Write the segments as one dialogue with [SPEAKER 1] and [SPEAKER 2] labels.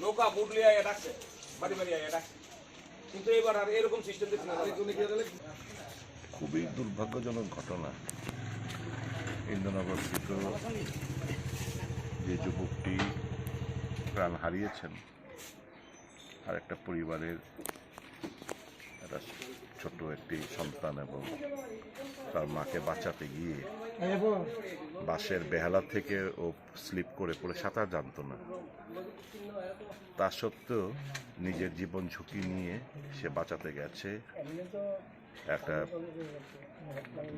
[SPEAKER 1] নৌকা বুটলে আয়া ডাকছে। বাড়ি বাড়ি আয়া ডাকছে। কিন্তু এবার আর এরকম সিস্টেম দেখছি
[SPEAKER 2] খুবই দুর্ভাগ্যজনক ঘটনা। ইন্দ্রনগর যে যুবকটি প্রাণ হারিয়েছেন আর একটা পরিবারের একটা ছোট একটি সন্তান এবং তার মাকে বাঁচাতে গিয়ে বাসের বেহালা থেকে ও স্লিপ করে পড়ে, সাঁতার জানতো না। তা সত্ত্বেও নিজের জীবন ঝুঁকি নিয়ে সে বাঁচাতে গেছে। একটা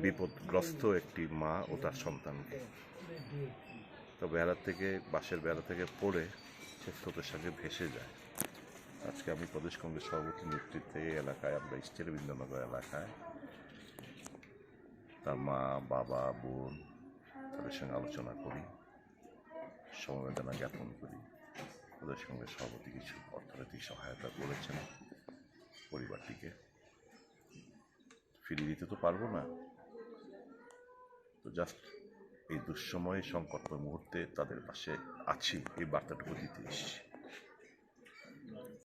[SPEAKER 2] বিপদগ্রস্ত একটি মা ও তার সন্তানকে। তো বেহালা থেকে বাসের বেহালা থেকে পড়ে সে স্রোতের সঙ্গে ভেসে যায়। আজকে আমি প্রদেশ কংগ্রেস সভাপতির নেতৃত্বে এই এলাকায়, আমরা স্টেট বিন্দনগর এলাকায়। তার মা, বাবা, বোন, তাদের সঙ্গে আলোচনা করি, সমবেদনা জ্ঞাপন করি। প্রদেশ কংগ্রেস সভাপতি কিছু অর্থনৈতিক সহায়তা করেছেন পরিবারটিকে। ফিরিয়ে দিতে তো পারব না। তো জাস্ট এই দুঃসময়ে সংকট মুহূর্তে তাদের পাশে আছি, এই বার্তাটুকু দিতে এসেছি।